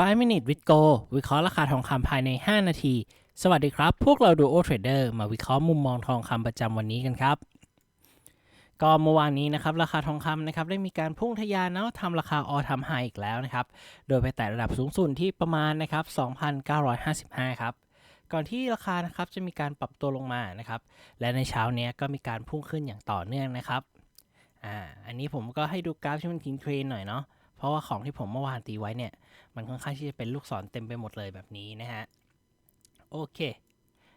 5 minute with go วิเคราะห์ราคาทองคำภายใน 5 นาที สวัสดีครับ พวกเราดูโอเทรดเดอร์มาวิเคราะห์มุมมองทองคำประจำวันนี้กันครับ ก็เมื่อวานนี้นะครับ ราคาทองคำนะครับ ได้มีการพุ่งทะยานเนาะทำราคาออทำไฮอีกแล้วนะครับ โดยไปแตะระดับสูงสุดที่ประมาณนะครับ 2,955 ครับก่อนที่ราคานะครับจะมีการปรับตัวลงมานะครับ และในเช้าเนี้ยก็มีการพุ่งขึ้นอย่างต่อเนื่องนะครับ อ่า อันนี้ผมก็ให้ดูกราฟที่มันทิ้งเทรนหน่อยเนาะ เพราะว่าของที่ผมเมื่อวานตีไว้เนี่ย มันค่อนข้างที่จะเป็นลูกศรเต็มไปหมดเลยแบบนี้นะฮะ โอเค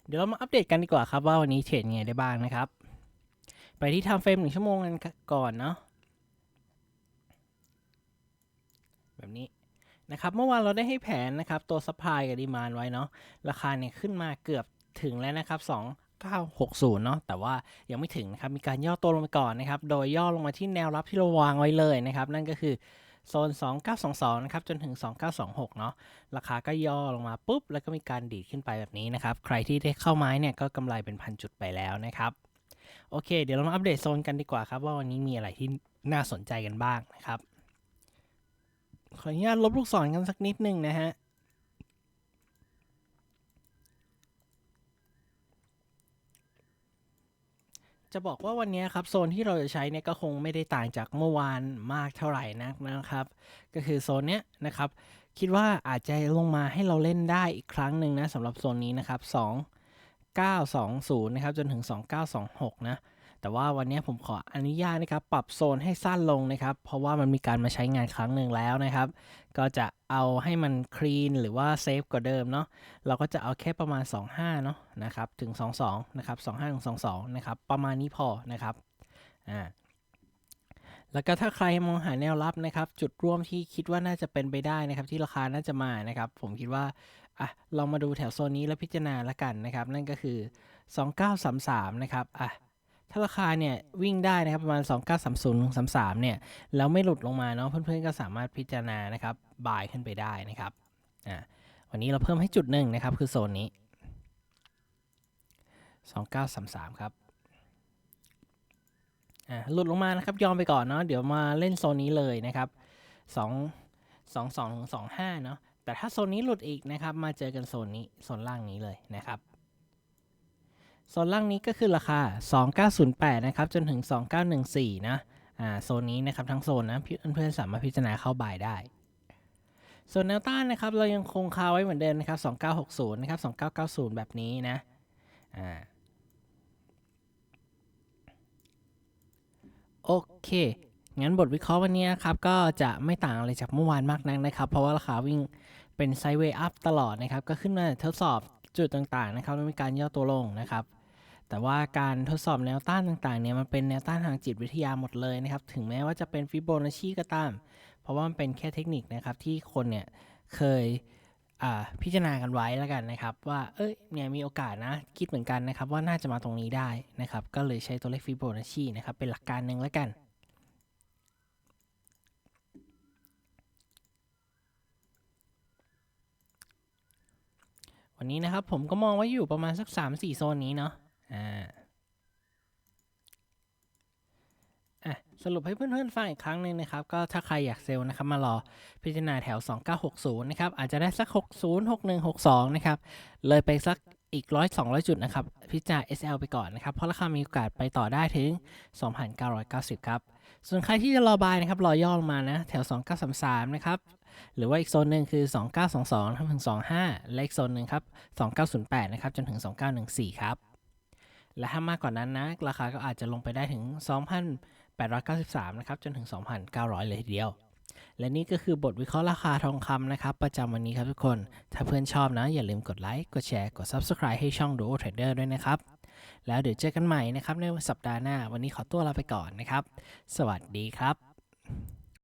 เดี๋ยวเรามาอัปเดตกันดีกว่าครับว่าวันนี้เทรดยังไงได้บ้างนะครับ ไปที่ทำเฟรมหนึ่งชั่วโมงกันก่อนเนาะ แบบนี้นะครับ เมื่อวานเราได้ให้แผนนะครับ ตัวซัพพลายกับดีมานไว้เนาะ ราคาเนี่ยขึ้นมาเกือบถึงแล้วนะครับ 2960 เนาะแต่ว่ายังไม่ถึงนะครับ มีการย่อตัวลงไปก่อนนะครับ โดยย่อลงมาที่แนวรับที่เราวางไว้เลยนะครับ นั่นก็คือ โซน 2922 นะครับ จนถึง 2926 เนาะราคาก็ย่อลงมาปุ๊บ แล้วก็มีการดีดขึ้นไปแบบนี้นะครับ ใครที่ได้เข้าไม้เนี่ยก็กำไรเป็นพันจุดไปแล้วนะครับ โอเค เดี๋ยวเรามาอัปเดตโซนกันดีกว่าครับ ว่าวันนี้มีอะไรที่น่าสนใจกันบ้างนะครับ ขออนุญาตลบลูกศรกันสักนิดนึงนะฮะ จะบอกว่าวันนี้ครับโซนที่เราจะใช้เนี่ยก็คงไม่ได้ต่างจากเมื่อวานมากเท่าไหร่นักนะครับ ก็คือโซนเนี้ยนะครับ คิดว่าอาจจะลงมาให้เราเล่นได้อีกครั้งหนึ่งนะสำหรับโซนนี้นะครับ 2920 นะครับจนถึง 2926 นะ แต่ว่าวันนี้ผมขออนุญาตนะครับ ปรับโซนให้สั้นลงนะครับ เพราะว่ามันมีการมาใช้งานครั้งหนึ่งแล้วนะครับ ก็จะเอาให้มันคลีนหรือว่าเซฟกว่าเดิมเนาะ เราก็จะเอาแค่ประมาณ 25 เนาะนะครับ ถึง 22 นะครับ 25ถึง22 นะครับ ประมาณนี้พอนะครับ อ่า แล้วก็ถ้าใครมองหาแนวรับนะครับ จุดร่วมที่คิดว่าน่าจะเป็นไปได้นะครับ ที่ราคาน่าจะมานะครับ ผมคิดว่าอะลองมาดูแถวโซนนี้แล้วพิจารณาละกันนะครับ นั่นก็คือ 2933 นะครับ อะ ถ้าราคาเนี่ยวิ่งได้นะครับประมาณ 2930 33เนี่ยแล้วไม่หลุดลงมาเนาะเพื่อนๆก็สามารถพิจารณานะครับบายขึ้นไปได้นะครับอ่าวันนี้เราเพิ่มให้จุดหนึ่งนะครับคือโซนนี้ 2933 ครับอ่าหลุดลงมานะครับยอมไปก่อนเนาะเดี๋ยวมาเล่นโซนนี้เลยนะครับ 2 2 2ถึง25เนาะแต่ถ้าโซนนี้หลุดอีกนะครับมาเจอกันโซนนี้โซนล่างนี้เลยนะครับ โซนล่างนี้ก็คือราคา 2908 นะครับ จนถึง 2914 นะอ่าโซนนี้นะครับทั้งโซนนะเพื่อนๆสามารถพิจารณาเข้าบายได้ ส่วนแนวต้านนะครับ เรายังคงคาไว้เหมือนเดิมนะครับ 2960 นะครับ 2990 แบบนี้นะอ่าโอเค งั้นบทวิเคราะห์วันนี้นะครับ ก็จะไม่ต่างอะไรจากเมื่อวานมากนักนะครับ เพราะว่าราคาวิ่งเป็นไซด์เวย์อัพตลอดนะครับ ก็ขึ้นมาทดสอบ จุดต่างๆนะครับแล้วมีการย่อตัวลงนะครับ แต่ว่าการทดสอบแนวต้านต่างๆเนี่ยมันเป็นแนวต้านทางจิตวิทยาหมดเลยนะครับ ถึงแม้ว่าจะเป็นฟิโบนัชชีก็ตาม เพราะว่ามันเป็นแค่เทคนิคนะครับที่คนเนี่ยเคยพิจารณากันไว้แล้วกันนะครับ ว่าเอ้ยเนี่ยมีโอกาสนะคิดเหมือนกันนะครับ ว่าน่าจะมาตรงนี้ได้นะครับ ก็เลยใช้ตัวเลขฟิโบนัชชีนะครับเป็นหลักการหนึ่งแล้วกัน วันนี้นะครับผมก็มองว่าอยู่ประมาณสัก 3-4 โซนนี้เนาะอ่าอะสรุปให้เพื่อนๆฟังอีกครั้งหนึ่งนะครับ ก็ถ้าใครอยากเซลล์นะครับ มารอพิจารณาแถว 2960 นะครับ อาจจะได้สัก 60 61 62 นะครับ เลยไปสัก อีก100 200จุดนะครับพิจารณา SL ไปก่อนนะครับ เพราะราคามีโอกาสไปต่อได้ถึง 2,990 ครับ ส่วนใครที่จะรอบายนะครับรอย่อลงมานะ แถว 2933 นะครับ หรือว่าอีกโซนหนึ่งคือ 2922ถึง25 และอีกโซนหนึ่งครับ 2908 นะครับ จนถึง 2914 ครับ และถ้ามากกว่านั้นนะ ราคาก็อาจจะลงไปได้ถึง 2,893 นะครับ จนถึง 2,900 เลยทีเดียว และนี่ก็คือบทวิเคราะห์ราคาทองคำนะครับ ประจำวันนี้ครับทุกคน ถ้าเพื่อนชอบนะ อย่าลืมกดไลค์กดแชร์กด Subscribe ให้ช่อง Duo Trader ด้วยนะครับ แล้วเดี๋ยวเจอกันใหม่นะครับในสัปดาห์หน้า วันนี้ขอตัวลาไปก่อนนะครับ สวัสดีครับ